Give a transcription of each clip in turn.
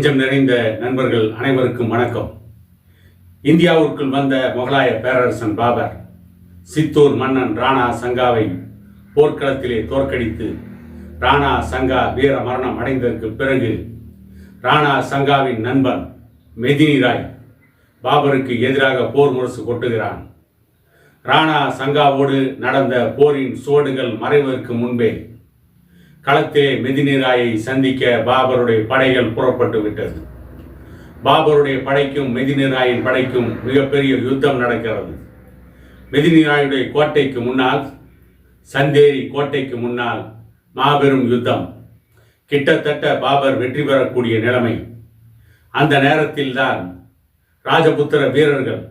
நெஞ்சம் நிறைந்த நண்பர்கள் அனைவருக்கும் வணக்கம். இந்தியாவிற்குள் வந்த முகலாய பேரரசன் பாபர் சித்தூர் மன்னன் ராணா சங்காவை போர்க்களத்திலே தோற்கடித்து ராணா சங்கா வீர மரணம் அடைந்ததற்கு பிறகு ராணா சங்காவின் நண்பன் மெதினி ராய் பாபருக்கு எதிராக போர் முரசு கொட்டுகிறான். ராணா சங்காவோடு நடந்த போரின் சுவடுகள் மறைவதற்கு முன்பே களத்திலே மெதினிராயை சந்திக்க பாபருடைய படைகள் புறப்பட்டு விட்டது. பாபருடைய படைக்கும் மெதினி ராயின் படைக்கும் மிகப்பெரிய யுத்தம் நடக்கிறது. மெதினி ராயுடைய கோட்டைக்கு முன்னால் சந்தேரி கோட்டைக்கு முன்னால் மாபெரும் யுத்தம். கிட்டத்தட்ட பாபர் வெற்றி பெறக்கூடிய நிலைமை. அந்த நேரத்தில்தான் ராஜபுத்திர வீரர்கள்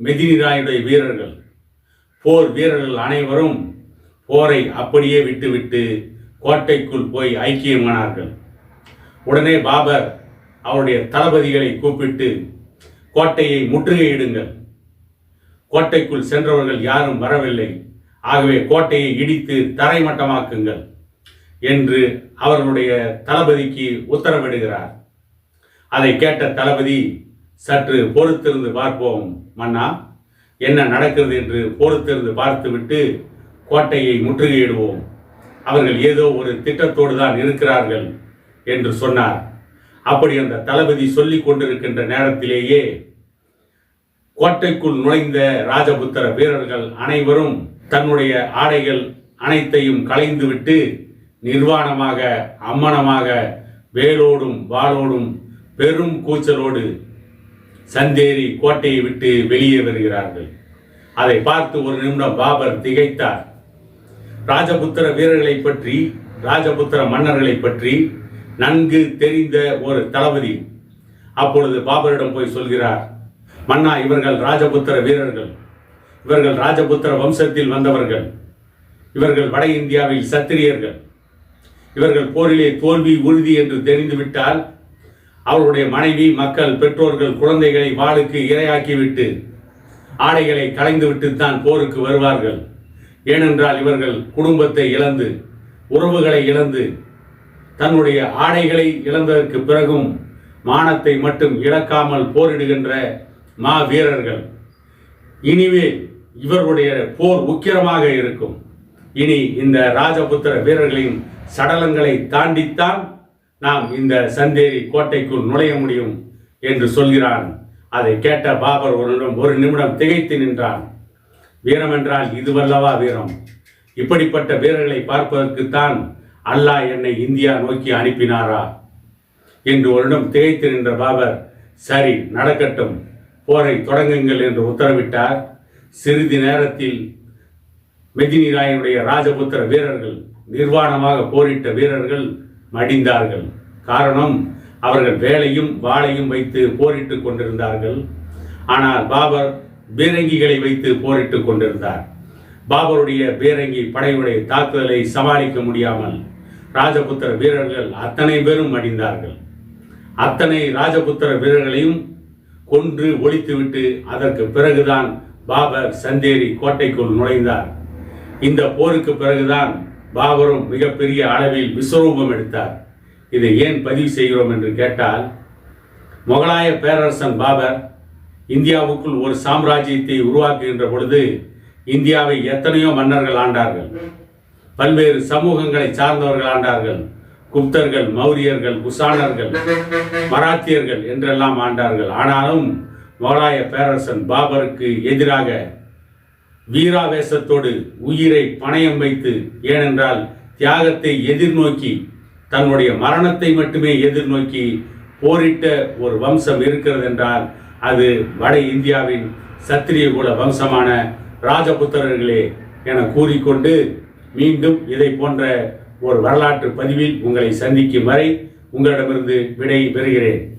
மெதினி ராயுடைய வீரர்கள் போர் வீரர்கள் அனைவரும் போரை அப்படியே விட்டுவிட்டு கோட்டைக்குள் போய் ஐக்கியமானார்கள் உடனே பாபர் அவருடைய தளபதிகளை கூப்பிட்டு கோட்டையை முற்றுகையிடுங்கள் கோட்டைக்குள் சென்றவர்கள் யாரும் வரவில்லை. ஆகவே கோட்டையை இடித்து தரைமட்டமாக்குங்கள் என்று அவர்களுடைய தளபதிக்கு உத்தரவிடுகிறார். அதை கேட்ட தளபதி சற்று பொறுத்திருந்து பார்ப்போம் மன்னா. என்ன நடக்கிறது என்று பொறுத்திருந்து பார்த்துவிட்டு கோட்டையை முற்றுகையிடுவோம். அவர்கள் ஏதோ ஒரு திட்டத்தோடு தான் இருக்கிறார்கள் என்று சொன்னார். அப்படி அந்த தளபதி சொல்லிக் கொண்டிருக்கின்ற நேரத்திலேயே கோட்டைக்குள் நுழைந்த ராஜபுத்திர வீரர்கள் அனைவரும் தன்னுடைய ஆடைகள் அனைத்தையும் களைந்துவிட்டு நிர்வாணமாக அம்மனமாக வேலோடும் வாளோடும் பெரும் கூச்சலோடு சந்தேரி கோட்டையை விட்டு வெளியே வருகிறார்கள். அதை பார்த்து ஒரு நிமிடம் பாபர் திகைத்தார். ராஜபுத்திர வீரர்களை பற்றி ராஜபுத்திர மன்னர்களை பற்றி நன்கு தெரிந்த ஒரு தளபதி அப்பொழுது பாபரிடம் போய் சொல்கிறார் மன்னா இவர்கள் ராஜபுத்திர வீரர்கள். இவர்கள் ராஜபுத்திர வம்சத்தில் வந்தவர்கள். இவர்கள் வட இந்தியாவில் சத்திரியர்கள். இவர்கள் போரிலே தோல்வி உறுதி என்று தெரிந்துவிட்டால் அவருடைய மனைவி மக்கள் பெற்றோர்கள் குழந்தைகளை வாளுக்கு இரையாக்கிவிட்டு ஆடைகளை களைந்துவிட்டு தான் போருக்கு வருவார்கள். ஏனென்றால் இவர்கள் குடும்பத்தை இழந்து உறவுகளை இழந்து தன்னுடைய ஆடைகளை இழந்ததற்கு பிறகும் மானத்தை மட்டும் இழக்காமல் போரிடுகின்ற மா வீரர்கள் இனிவே இவர்களுடைய போர் உக்கிரமாக இருக்கும். இனி இந்த ராஜபுத்திர வீரர்களின் சடலங்களை தாண்டித்தான் நாம் இந்த சந்தேரி கோட்டைக்குள் நுழைய முடியும் என்று சொல்கிறான். அதை கேட்ட பாபர் ஒரு நிமிடம் ஒரு நிமிடம் திகைத்து நின்றான். வீரம் என்றால் இதுவல்லவா வீரம். இப்படிப்பட்ட வீரர்களை பார்ப்பதற்குத்தான் அல்லாஹ் என்னை இந்தியா நோக்கி அனுப்பினாரா? என்று ஒருடம் திகைத்து நின்ற பாபர் சரி நடக்கட்டும் போரை தொடங்குங்கள் என்று உத்தரவிட்டார். சிறிது நேரத்தில் மெதினி ராயனுடைய ராஜபுத்திர வீரர்கள் நிர்வாணமாக போரிட்ட வீரர்கள் மடிந்தார்கள். காரணம் அவர்கள் வேலையும் வாளையும் வைத்து போரிட்டுக் கொண்டிருந்தார்கள். ஆனால் பாபர் பீரங்கிகளை வைத்து போரிட்டுக் கொண்டிருந்தார். பாபருடைய பீரங்கி படையுடைய தாக்குதலை சமாளிக்க முடியாமல் ராஜபுத்திர வீரர்கள் அத்தனை பேரும் அடிந்தார்கள் அத்தனை ராஜபுத்திர வீரர்களையும் கொன்று ஒழித்துவிட்டு அதற்கு பிறகுதான் பாபர் சந்தேரி கோட்டைக்குள் நுழைந்தார். இந்த போருக்கு பிறகுதான் பாபரும் மிகப்பெரிய அளவில் விஸ்வரூபம் எடுத்தார். இதை ஏன் பதிவு செய்கிறோம் என்று கேட்டால் முகலாய பேரரசன் பாபர் இந்தியாவுக்குள் ஒரு சாம்ராஜ்யத்தை உருவாக்குகின்ற பொழுது இந்தியாவை எத்தனையோ மன்னர்கள் ஆண்டார்கள். பல்வேறு சமூகங்களை சார்ந்தவர்கள் ஆண்டார்கள். குப்தர்கள் மௌரியர்கள் குசானர்கள் மராத்தியர்கள் என்றெல்லாம் ஆண்டார்கள். ஆனாலும் முகலாய பேரரசன் பாபருக்கு எதிராக வீராவேசத்தோடு உயிரை பணயம் வைத்து ஏனென்றால் தியாகத்தை எதிர்நோக்கி தன்னுடைய மரணத்தை மட்டுமே எதிர்நோக்கி போரிட்ட ஒரு வம்சம் இருக்கிறது என்றால் அது வட இந்தியாவின் சத்திரிய குல வம்சமான ராஜபுத்திரர்களே என கூறிக்கொண்டு மீண்டும் இதை போன்ற ஒரு வரலாற்று பதிவில் உங்களை சந்திக்கும் வரை உங்களிடமிருந்து விடை பெறுகிறேன்.